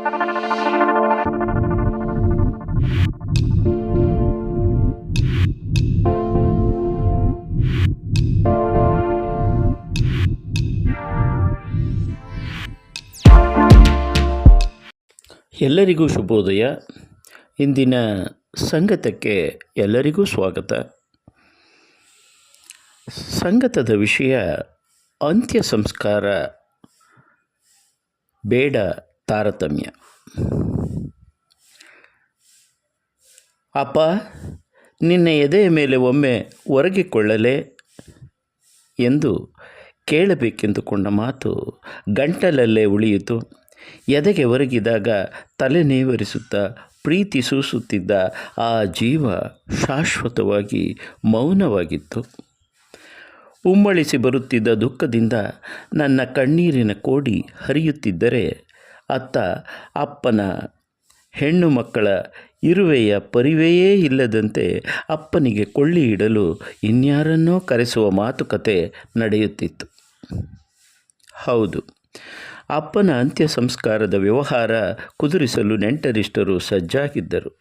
ಎಲ್ಲರಿಗೂ ಶುಭೋದಯ. ಇಂದಿನ ಸಂಗತಕ್ಕೆ ಎಲ್ಲರಿಗೂ ಸ್ವಾಗತ. ಸಂಗತದ ವಿಷಯ ಅಂತ್ಯ ಸಂಸ್ಕಾರ ಬೇಡ ತಾರತಮ್ಯ. ಅಪ್ಪ, ನಿನ್ನ ಎದೆಯ ಮೇಲೆ ಒಮ್ಮೆ ಒರಗಿಕೊಳ್ಳಲೆ ಎಂದು ಕೇಳಬೇಕೆಂದುಕೊಂಡ ಮಾತು ಗಂಟಲಲ್ಲೇ ಉಳಿಯಿತು. ಎದೆಗೆ ಒರಗಿದಾಗ ತಲೆ ನೇವರಿಸುತ್ತಾ, ಪ್ರೀತಿ ಸೂಸುತ್ತಿದ್ದ ಆ ಜೀವ ಶಾಶ್ವತವಾಗಿ ಮೌನವಾಗಿತ್ತು. ಉಮ್ಮಳಿಸಿ ಬರುತ್ತಿದ್ದ ದುಃಖದಿಂದ ನನ್ನ ಕಣ್ಣೀರಿನ ಕೋಡಿ ಹರಿಯುತ್ತಿದ್ದರೆ ಅತ್ತ ಅಪ್ಪನ ಹೆಣ್ಣು ಮಕ್ಕಳ ಇರುವೆಯ ಪರಿವೆಯೇ ಇಲ್ಲದಂತೆ ಅಪ್ಪನಿಗೆ ಕೊಳ್ಳಿ ಇಡಲು ಇನ್ಯಾರನ್ನೋ ಕರೆಸುವ ಮಾತುಕತೆ ನಡೆಯುತ್ತಿತ್ತು. ಹೌದು, ಅಪ್ಪನ ಅಂತ್ಯ ಸಂಸ್ಕಾರದ ವ್ಯವಹಾರ ಕುದುರಿಸಲು ನೆಂಟರಿಷ್ಟರು ಸಜ್ಜಾಗಿದ್ದರು.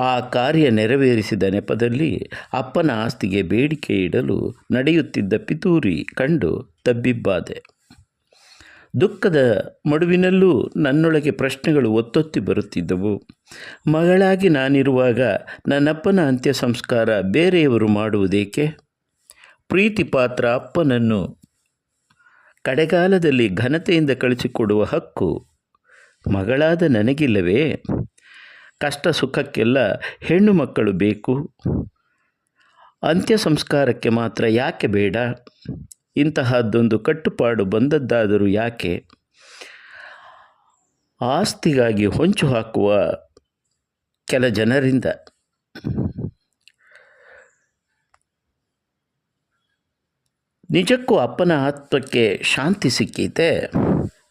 ಆ ಕಾರ್ಯ ನೆರವೇರಿಸಿದ ನೆಪದಲ್ಲಿ ಅಪ್ಪನ ಆಸ್ತಿಗೆ ಬೇಡಿಕೆ ಇಡಲು ನಡೆಯುತ್ತಿದ್ದ ಪಿತೂರಿ ಕಂಡು ತಬ್ಬಿಬ್ಬಾದೆ. ದುಃಖದ ಮಡುವಿನಲ್ಲೂ ನನ್ನೊಳಗೆ ಪ್ರಶ್ನೆಗಳು ಒತ್ತೊತ್ತಿ ಬರುತ್ತಿದ್ದವು. ಮಗಳಾಗಿ ನಾನಿರುವಾಗ ನನ್ನಪ್ಪನ ಅಂತ್ಯ ಸಂಸ್ಕಾರ ಬೇರೆಯವರು ಮಾಡುವುದೇಕೆ? ಪ್ರೀತಿ ಪಾತ್ರ ಅಪ್ಪನನ್ನು ಕಡೆಗಾಲದಲ್ಲಿ ಘನತೆಯಿಂದ ಕಳಿಸಿಕೊಡುವ ಹಕ್ಕು ಮಗಳಾದ ನನಗಿಲ್ಲವೇ? ಕಷ್ಟ ಸುಖಕ್ಕೆಲ್ಲ ಹೆಣ್ಣು ಮಕ್ಕಳು ಬೇಕು. ಅಂತ್ಯ ಸಂಸ್ಕಾರಕ್ಕೆ ಮಾತ್ರ ಯಾಕೆ ಬೇಡ? ಇಂತಹದ್ದೊಂದು ಕಟ್ಟುಪಾಡು ಬಂದದ್ದಾದರೂ ಯಾಕೆ? ಆಸ್ತಿಗಾಗಿ ಹೊಂಚು ಹಾಕುವ ಕೆಲ ಜನರಿಂದ. ನಿಜಕ್ಕೂ ಅಪ್ಪನ ಆತ್ಮಕ್ಕೆ ಶಾಂತಿ ಸಿಕ್ಕಿದೆ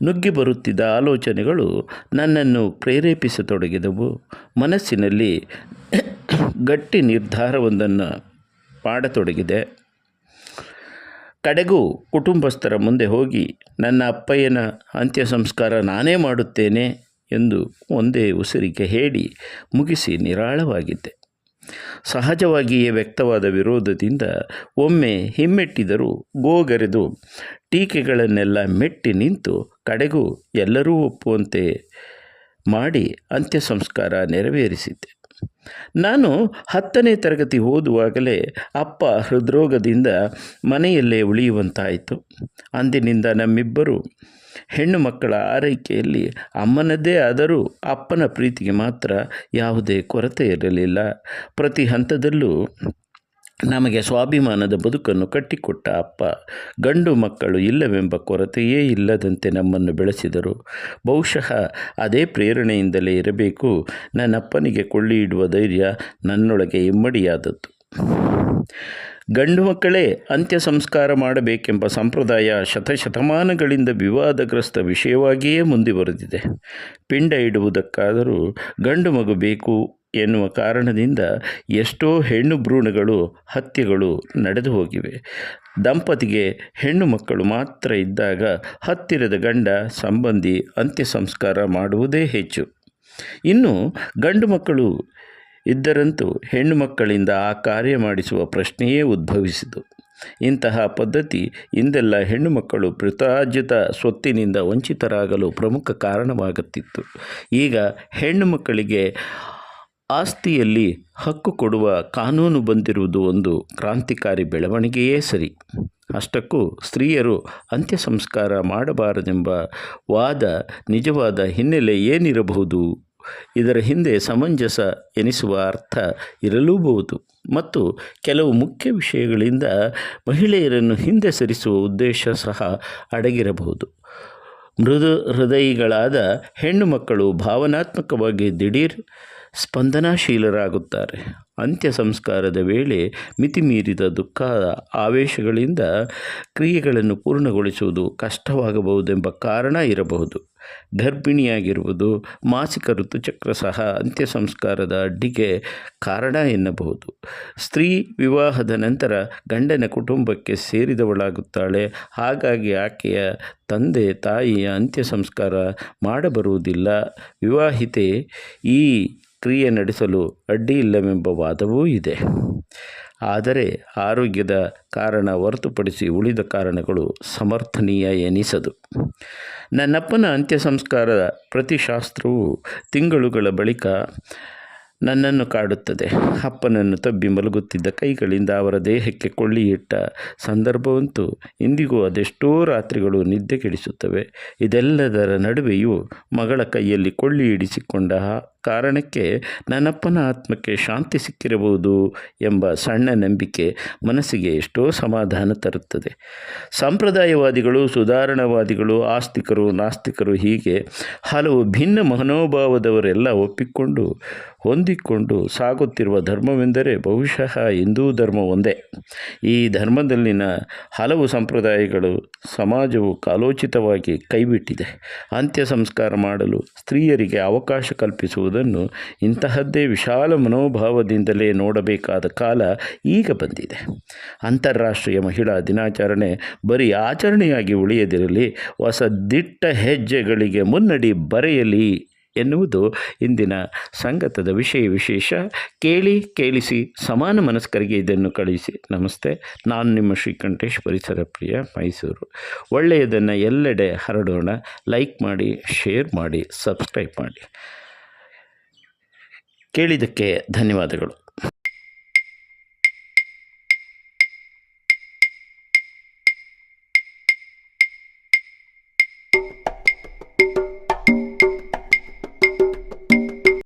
ನುಗ್ಗಿ ಬರುತ್ತಿದ್ದ ಆಲೋಚನೆಗಳು ನನ್ನನ್ನು ಪ್ರೇರೇಪಿಸತೊಡಗಿದವು. ಮನಸ್ಸಿನಲ್ಲಿ ಗಟ್ಟಿ ನಿರ್ಧಾರವೊಂದನ್ನು ಮಾಡತೊಡಗಿದೆ. ಕಡೆಗೂ ಕುಟುಂಬಸ್ಥರ ಮುಂದೆ ಹೋಗಿ ನನ್ನ ಅಪ್ಪಯ್ಯನ ಅಂತ್ಯ ಸಂಸ್ಕಾರ ನಾನೇ ಮಾಡುತ್ತೇನೆ ಎಂದು ಒಂದೇ ಉಸಿರಿಗೆ ಹೇಳಿ ಮುಗಿಸಿ ನಿರಾಳವಾಗಿದ್ದೆ. ಸಹಜವಾಗಿಯೇ ವ್ಯಕ್ತವಾದ ವಿರೋಧದಿಂದ ಒಮ್ಮೆ ಹಿಮ್ಮೆಟ್ಟಿದರೂ ಗೋಗರೆದು ಟೀಕೆಗಳನ್ನೆಲ್ಲ ಮೆಟ್ಟಿ ನಿಂತು ಕಡೆಗೂ ಎಲ್ಲರೂ ಒಪ್ಪುವಂತೆ ಮಾಡಿ ಅಂತ್ಯ ಸಂಸ್ಕಾರ ನೆರವೇರಿಸಿದ್ದೆ. ನಾನು ಹತ್ತನೇ ತರಗತಿ ಓದುವಾಗಲೇ ಅಪ್ಪ ಹೃದ್ರೋಗದಿಂದ ಮನೆಯಲ್ಲೇ ಉಳಿಯುವಂತಾಯಿತು. ಅಂದಿನಿಂದ ನಮ್ಮಿಬ್ಬರು ಹೆಣ್ಣು ಮಕ್ಕಳ ಆರೈಕೆಯಲ್ಲಿ ಅಮ್ಮನದ್ದೇ ಆದರೂ ಅಪ್ಪನ ಪ್ರೀತಿಗೆ ಮಾತ್ರ ಯಾವುದೇ ಕೊರತೆ ಇರಲಿಲ್ಲ. ಪ್ರತಿ ಹಂತದಲ್ಲೂ ನಮಗೆ ಸ್ವಾಭಿಮಾನದ ಬದುಕನ್ನು ಕಟ್ಟಿಕೊಟ್ಟ ಅಪ್ಪ. ಗಂಡು ಮಕ್ಕಳು ಇಲ್ಲವೆಂಬ ಕೊರತೆಯೇ ಇಲ್ಲದಂತೆ ನಮ್ಮನ್ನು ಬೆಳೆಸಿದರು. ಬಹುಶಃ ಅದೇ ಪ್ರೇರಣೆಯಿಂದಲೇ ಇರಬೇಕು. ನನ್ನಪ್ಪನಿಗೆ ಕೊಳ್ಳಿ ಇಡುವ ಧೈರ್ಯ ನನ್ನೊಳಗೆ ಇಮ್ಮಡಿಯಾದದ್ದು. ಗಂಡು ಮಕ್ಕಳೇ ಅಂತ್ಯ ಸಂಸ್ಕಾರ ಮಾಡಬೇಕೆಂಬ ಸಂಪ್ರದಾಯ ಶತಶತಮಾನಗಳಿಂದ ವಿವಾದಗ್ರಸ್ತ ವಿಷಯವಾಗಿಯೇ ಮುಂದುವರೆದಿದೆ. ಪಿಂಡ ಇಡುವುದಕ್ಕಾದರೂ ಗಂಡು ಮಗು ಬೇಕು ಎನ್ನುವ ಕಾರಣದಿಂದ ಎಷ್ಟೋ ಹೆಣ್ಣು ಭ್ರೂಣಗಳು, ಹತ್ಯೆಗಳು ನಡೆದು ಹೋಗಿವೆ. ದಂಪತಿಗೆ ಹೆಣ್ಣು ಮಕ್ಕಳು ಮಾತ್ರ ಇದ್ದಾಗ ಹತ್ತಿರದ ಗಂಡ, ಸಂಬಂಧಿ ಅಂತ್ಯ ಸಂಸ್ಕಾರ ಮಾಡುವುದೇ ಹೆಚ್ಚು. ಇನ್ನು ಗಂಡು ಮಕ್ಕಳು ಇದ್ದರಂತೂ ಹೆಣ್ಣು ಮಕ್ಕಳಿಂದ ಆ ಕಾರ್ಯ ಮಾಡಿಸುವ ಪ್ರಶ್ನೆಯೇ ಉದ್ಭವಿಸಿತು. ಇಂತಹ ಪದ್ಧತಿ ಇಂದೆಲ್ಲ ಹೆಣ್ಣು ಮಕ್ಕಳು ಪ್ರತಾರ್ಜಿತ ಸ್ವತ್ತಿನಿಂದ ವಂಚಿತರಾಗಲು ಪ್ರಮುಖ ಕಾರಣವಾಗುತ್ತಿತ್ತು. ಈಗ ಹೆಣ್ಣು ಮಕ್ಕಳಿಗೆ ಆಸ್ತಿಯಲ್ಲಿ ಹಕ್ಕು ಕೊಡುವ ಕಾನೂನು ಬಂದಿರುವುದು ಒಂದು ಕ್ರಾಂತಿಕಾರಿ ಬೆಳವಣಿಗೆಯೇ ಸರಿ. ಅಷ್ಟಕ್ಕೂ ಸ್ತ್ರೀಯರು ಅಂತ್ಯ ಸಂಸ್ಕಾರ ಮಾಡಬಾರದೆಂಬ ವಾದ ನಿಜವಾದ ಹಿನ್ನೆಲೆ ಏನಿರಬಹುದು? ಇದರ ಹಿಂದೆ ಸಮಂಜಸ ಎನಿಸುವ ಅರ್ಥ ಇರಲೂಬಹುದು. ಮತ್ತು ಕೆಲವು ಮುಖ್ಯ ವಿಷಯಗಳಿಂದ ಮಹಿಳೆಯರನ್ನು ಹಿಂದೆ ಸರಿಸುವ ಉದ್ದೇಶ ಸಹ ಅಡಗಿರಬಹುದು. ಮೃದು ಹೃದಯಿಗಳಾದ ಹೆಣ್ಣು ಮಕ್ಕಳು ಭಾವನಾತ್ಮಕವಾಗಿ ದಿಢೀರ್ ಸ್ಪಂದನಾಶೀಲರಾಗುತ್ತಾರೆ. ಅಂತ್ಯ ಸಂಸ್ಕಾರದ ವೇಳೆ ಮಿತಿಮೀರಿದ ದುಃಖ ಆವೇಶಗಳಿಂದ ಕ್ರಿಯೆಗಳನ್ನು ಪೂರ್ಣಗೊಳಿಸುವುದು ಕಷ್ಟವಾಗಬಹುದೆಂಬ ಕಾರಣ ಇರಬಹುದು. ಗರ್ಭಿಣಿಯಾಗಿರುವುದು ಮಾಸಿಕ ಋತುಚಕ್ರ ಸಹ ಅಂತ್ಯ ಸಂಸ್ಕಾರದ ಅಡ್ಡಿಗೆ ಕಾರಣ ಎನ್ನಬಹುದು. ಸ್ತ್ರೀ ವಿವಾಹದ ನಂತರ ಗಂಡನ ಕುಟುಂಬಕ್ಕೆ ಸೇರಿದವಳಾಗುತ್ತಾಳೆ. ಹಾಗಾಗಿ ಆಕೆಯ ತಂದೆ ತಾಯಿಯ ಅಂತ್ಯ ಸಂಸ್ಕಾರ ಮಾಡಬರುವುದಿಲ್ಲ. ವಿವಾಹಿತೆ ಈ ಕ್ರಿಯೆ ನಡೆಸಲು ಅಡ್ಡಿಯಿಲ್ಲವೆಂಬ ವಾದವೂ ಇದೆ. ಆದರೆ ಆರೋಗ್ಯದ ಕಾರಣ ಹೊರತುಪಡಿಸಿ ಉಳಿದ ಕಾರಣಗಳು ಸಮರ್ಥನೀಯ ಎನಿಸದು. ನನ್ನಪ್ಪನ ಅಂತ್ಯ ಸಂಸ್ಕಾರದ ಪ್ರತಿಶಾಸ್ತ್ರವು ತಿಂಗಳುಗಳ ಬಳಿಕ ನನ್ನನ್ನು ಕಾಡುತ್ತದೆ. ಅಪ್ಪನನ್ನು ತಬ್ಬಿ ಮಲಗುತ್ತಿದ್ದ ಕೈಗಳಿಂದ ಅವರ ದೇಹಕ್ಕೆ ಕೊಳ್ಳಿಯಿಟ್ಟ ಸಂದರ್ಭವಂತೂ ಇಂದಿಗೂ ಅದೆಷ್ಟೋ ರಾತ್ರಿಗಳು ನಿದ್ದೆ ಕೆಡಿಸುತ್ತವೆ. ಇದೆಲ್ಲದರ ನಡುವೆಯೂ ಮಗಳ ಕೈಯಲ್ಲಿ ಕೊಳ್ಳಿ ಇಡಿಸಿಕೊಂಡ ಕಾರಣಕ್ಕೆ ನನ್ನಪ್ಪನ ಆತ್ಮಕ್ಕೆ ಶಾಂತಿ ಸಿಕ್ಕಿರಬಹುದು ಎಂಬ ಸಣ್ಣ ನಂಬಿಕೆ ಮನಸ್ಸಿಗೆ ಎಷ್ಟೋ ಸಮಾಧಾನ ತರುತ್ತದೆ. ಸಂಪ್ರದಾಯವಾದಿಗಳು, ಸುಧಾರಣಾವಾದಿಗಳು, ಆಸ್ತಿಕರು, ನಾಸ್ತಿಕರು ಹೀಗೆ ಹಲವು ಭಿನ್ನ ಮನೋಭಾವದವರೆಲ್ಲ ಒಪ್ಪಿಕೊಂಡು, ಹೊಂದಿಕೊಂಡು ಸಾಗುತ್ತಿರುವ ಧರ್ಮವೆಂದರೆ ಬಹುಶಃ ಹಿಂದೂ ಧರ್ಮ ಒಂದೇ ಈ ಧರ್ಮದಲ್ಲಿನ ಹಲವು ಸಂಪ್ರದಾಯಗಳು ಸಮಾಜವು ಕಾಲೋಚಿತವಾಗಿ ಕೈಬಿಟ್ಟಿದೆ. ಅಂತ್ಯ ಸಂಸ್ಕಾರ ಮಾಡಲು ಸ್ತ್ರೀಯರಿಗೆ ಅವಕಾಶ ಕಲ್ಪಿಸುವುದನ್ನು ಇಂತಹದ್ದೇ ವಿಶಾಲ ಮನೋಭಾವದಿಂದಲೇ ನೋಡಬೇಕಾದ ಕಾಲ ಈಗ ಬಂದಿದೆ. ಅಂತಾರಾಷ್ಟ್ರೀಯ ಮಹಿಳಾ ದಿನಾಚರಣೆ ಬರೀ ಆಚರಣೆಯಾಗಿ ಉಳಿಯದಿರಲಿ, ಹೊಸ ದಿಟ್ಟ ಹೆಜ್ಜೆಗಳಿಗೆ ಮುನ್ನಡಿ ಬರೆಯಲಿ ಎನ್ನುವುದು ಇಂದಿನ ಸಂಗತದ ವಿಷಯ ವಿಶೇಷ. ಕೇಳಿ, ಕೇಳಿಸಿ, ಸಮಾನ ಮನಸ್ಕರಿಗೆ ಇದನ್ನು ಕಳಿಸಿ. ನಮಸ್ತೆ, ನಾನು ನಿಮ್ಮ ಶ್ರೀಕಂಠೇಶ್ ಪರಿಸರ ಪ್ರಿಯ ಮೈಸೂರು. ಒಳ್ಳೆಯದನ್ನು ಎಲ್ಲೆಡೆ ಹರಡೋಣ. ಲೈಕ್ ಮಾಡಿ, ಶೇರ್ ಮಾಡಿ, ಸಬ್ಸ್ಕ್ರೈಬ್ ಮಾಡಿ. ಕೇಳಿದ್ದಕ್ಕೆ ಧನ್ಯವಾದಗಳು.